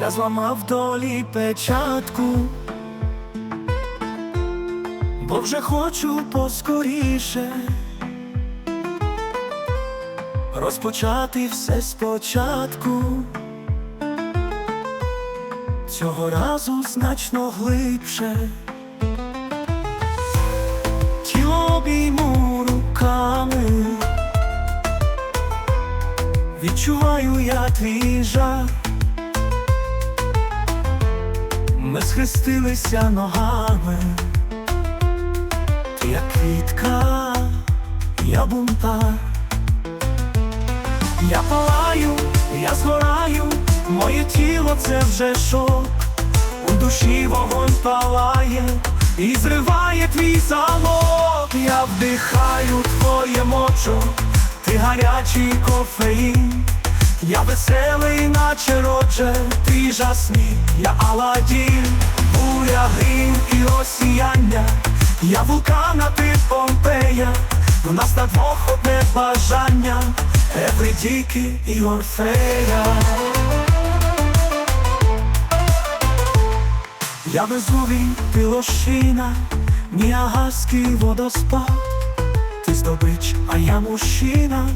я зламав долі печатку, бо вже хочу поскоріше розпочати все спочатку. Цього разу значно глибше. Тіло обійму руками, відчуваю я твій жар. Ми схрестилися ногами, ти як квітка, я бунтар. Я палаю, я згораю, моє тіло це вже шок. У душі вогонь палає і зриває твій залог. Я вдихаю твоє мочо, ти гарячий кофеїн. Я веселий, наче Роджер, ти жасмін, я Аладдін, буря, грім і осіяння, я вулкан, а ти Помпея, у нас на двох одне бажання, Евридіки і Орфея. Я Везувій, ти лощина, Ніагарський водоспад, ти здобич, а я мужчина,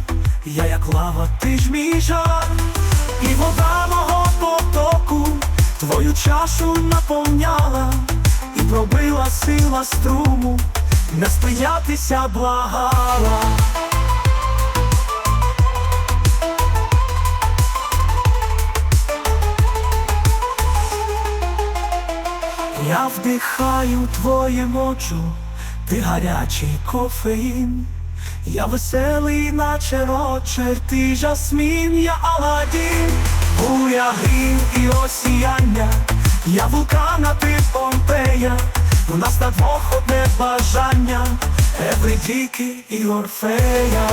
я як лава, ти ж мій жар, і вода мого потоку, твою чашу наповняла, і пробила сила струму, не спинятися благала. Я вдихаю твоє мочу, ти гарячий кофеїн, я веселий, наче рочер, ти жасмін, я Аладдін, буря, грім і осіяння, я вулкана, ти Помпея, у нас на двох одне бажання, Евридіки і Орфея.